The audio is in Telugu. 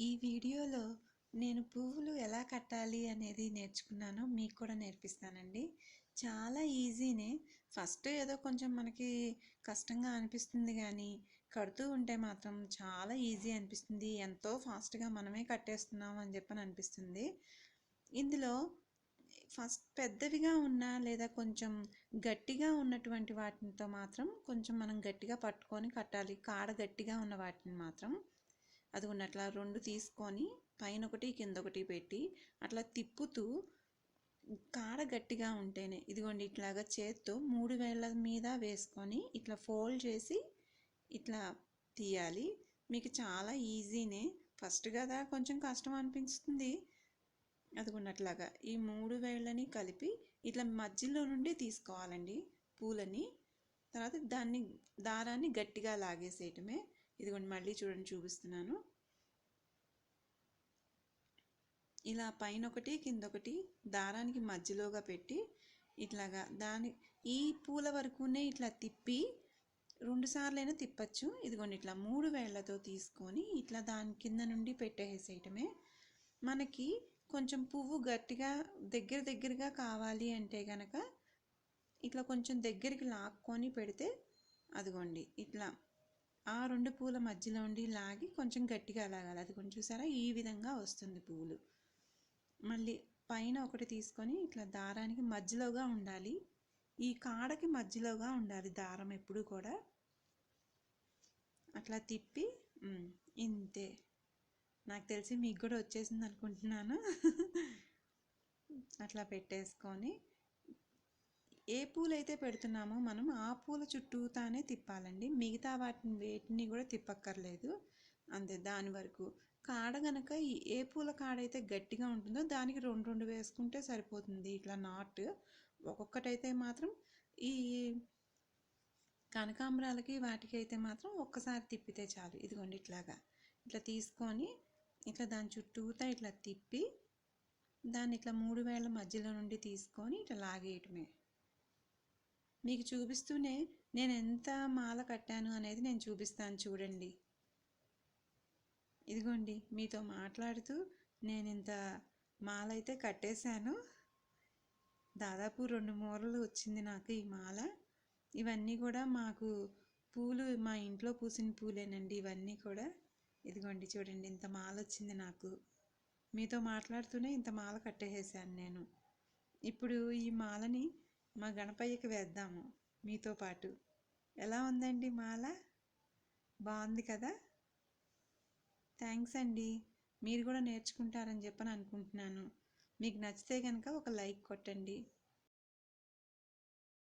ఈ వీడియోలో నేను పువ్వులు ఎలా కట్టాలి అనేది నేర్చుకున్నాను. మీకు కూడా నేర్పిస్తానండి. చాలా ఈజీనే. ఫస్ట్ ఏదో కొంచెం మనకి కష్టంగా అనిపిస్తుంది కానీ కడుతూ ఉంటే మాత్రం చాలా ఈజీ అనిపిస్తుంది. ఎంతో ఫాస్ట్గా మనమే కట్టేస్తున్నాం అని చెప్పని అనిపిస్తుంది. ఇందులో ఫస్ట్ పెద్దవిగా ఉన్న లేదా కొంచెం గట్టిగా ఉన్నటువంటి వాటితో మాత్రం కొంచెం మనం గట్టిగా పట్టుకొని కట్టాలి. కాడ గట్టిగా ఉన్న వాటిని మాత్రం అది ఉన్నట్లా రెండు తీసుకొని పైన ఒకటి కింద ఒకటి పెట్టి అట్లా తిప్పుతూ కాడ గట్టిగా ఉంటేనే ఇదిగోండి ఇట్లాగా చేత్తో మూడు వేళ్ళ మీద వేసుకొని ఇట్లా ఫోల్డ్ చేసి ఇట్లా తీయాలి. మీకు చాలా ఈజీనే. ఫస్ట్ కదా కొంచెం కష్టం అనిపిస్తుంది. అదిగొన్నట్లాగా ఈ మూడు వేళ్ళని కలిపి ఇట్లా మధ్యలో నుండి తీసుకోవాలండి పూలని. తర్వాత దాన్ని దారాన్ని గట్టిగా లాగేసేయటమే. ఇదిగోండి మళ్ళీ చూడండి చూపిస్తున్నాను. ఇలా పైన ఒకటి కింద ఒకటి దారానికి మధ్యలోగా పెట్టి ఇట్లాగా దాని ఈ పూల వరకునే ఇట్లా తిప్పి రెండు సార్లైనా తిప్పచ్చు. ఇదిగోండి ఇట్లా మూడు వేళ్ళతో తీసుకొని ఇట్లా దాని కింద నుండి పెట్టేసేయటమే. మనకి కొంచెం పువ్వు గట్టిగా దగ్గర దగ్గరగా కావాలి అంటే కనుక ఇట్లా కొంచెం దగ్గరికి లాక్కొని పెడితే అదిగోండి ఇట్లా ఆ రెండు పూల మధ్యలో ఉండి లాగి కొంచెం గట్టిగా లాగాలి. అది కొంచెం చూసారా? ఈ విధంగా వస్తుంది పువ్వులు మళ్ళీ పైన ఒకటి తీసుకొని ఇట్లా దారానికి మధ్యలోగా ఉండాలి. ఈ కాడకి మధ్యలోగా ఉండాలి దారం ఎప్పుడు కూడా. అట్లా తిప్పి ఇంతే. నాకు తెలిసి మీకు కూడా వచ్చేసింది అనుకుంటున్నాను. అట్లా పెట్టేసుకొని ఏ పూలైతే పెడుతున్నామో మనం ఆ పూల చుట్టూతానే తిప్పాలండి. మిగతా వాటిని వేటిని కూడా తిప్పక్కర్లేదు. అంతే దాని వరకు. కాడ గనక ఏ పూల కాడ అయితే గట్టిగా ఉంటుందో దానికి రెండు రెండు వేసుకుంటే సరిపోతుంది. ఇట్లా నాట్ ఒక్కొక్కటైతే మాత్రం ఈ కనకాంబరాలకి వాటికి అయితే మాత్రం ఒక్కసారి తిప్పితే చాలు. ఇదిగోండి ఇట్లాగా. ఇట్లా తీసుకొని ఇట్లా దాని చుట్టూతా ఇట్లా తిప్పి దాన్ని ఇట్లా మూడు వేల మధ్యలో నుండి తీసుకొని ఇట్లా లాగేయటమే. మీకు చూపిస్తూనే నేను ఎంత మాల కట్టాను అనేది నేను చూపిస్తాను చూడండి. ఇదిగోండి మీతో మాట్లాడుతూ నేను ఇంత మాల అయితే కట్టేశాను. దాదాపు రెండు మూరలు వచ్చింది నాకు ఈ మాల. ఇవన్నీ కూడా మాకు పూలు మా ఇంట్లో పూసిన పూలేనండి ఇవన్నీ కూడా. ఇదిగోండి చూడండి ఇంత మాల వచ్చింది నాకు. మీతో మాట్లాడుతూనే ఇంత మాల కట్టేసేసాను నేను. ఇప్పుడు ఈ మాలని మా గణపయ్యకి వేద్దాము మీతో పాటు. ఎలా ఉందండి మాల? బాగుంది కదా? థ్యాంక్స్ అండి. మీరు కూడా నేర్చుకుంటారని చెప్పని అనుకుంటున్నాను. మీకు నచ్చితే కనుక ఒక లైక్ కొట్టండి.